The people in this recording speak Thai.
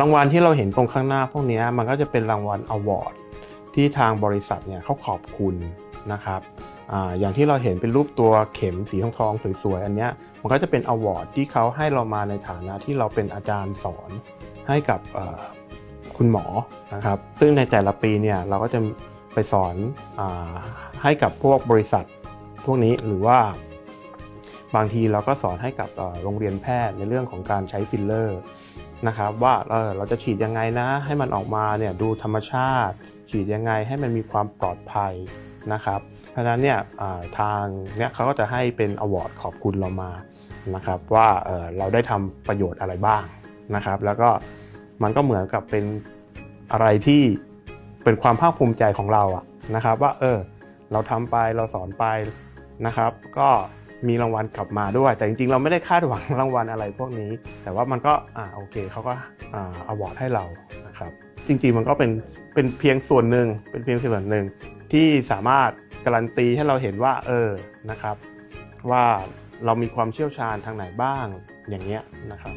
รางวัลที่เราเห็นตรงข้างหน้าพวกนี้มันก็จะเป็นรางวัลอวอร์ดที่ทางบริษัทเนี่ยเขาขอบคุณนะครับออย่างที่เราเห็นเป็นรูปตัวเข็มสีทองทองๆสวยๆ อันเนี้ยมันก็จะเป็นอวอร์ดที่เขาให้เรามาในฐานะที่เราเป็นอาจารย์สอนให้กับคุณหมอนะครับ ซึ่งในแต่ละปีเนี่ยเราก็จะไปสอนอให้กับพวกบริษัทพวกนี้หรือว่าบางทีเราก็สอนให้กับโรงเรียนแพทย์ในเรื่องของการใช้ฟิลเลอร์ นะครับว่าเออเราจะฉีดยังไงนะ ให้มันออกมาเนี่ยดูธรรมชาติ ฉีดยังไงให้มันมีความปลอดภัยนะครับเพราะฉะนั้นเนี่ยทางเนี่ยเขาก็จะให้เป็นอวอร์ดขอบคุณเรามานะครับว่าเออเราได้ทำประโยชน์อะไรบ้างนะครับ แล้วก็มันก็เหมือนกับเป็นอะไรที่เป็นความภาคภูมิใจของเราอะนะครับ ว่าเออเราทำไปเราสอนไปนะครับ ก็ มีรางวัลกลับมาด้วย แต่จริงๆ เราไม่ได้คาดหวังรางวัลอะไรพวกนี้ แต่ว่ามันก็อ่าโอเคเขาก็อ่าอวอร์ดให้เรานะครับ จริงๆมันก็เป็นเป็นเพียงส่วนหนึ่งเป็นเพียงส่วนหนึ่งที่สามารถการันตีให้เราเห็นว่าเออนะครับ ว่าเรามีความเชี่ยวชาญทางไหนบ้างอย่างเงี้ยนะครับ